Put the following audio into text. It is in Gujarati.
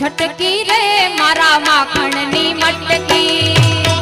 છટકી રે મારા માખણની મટકી.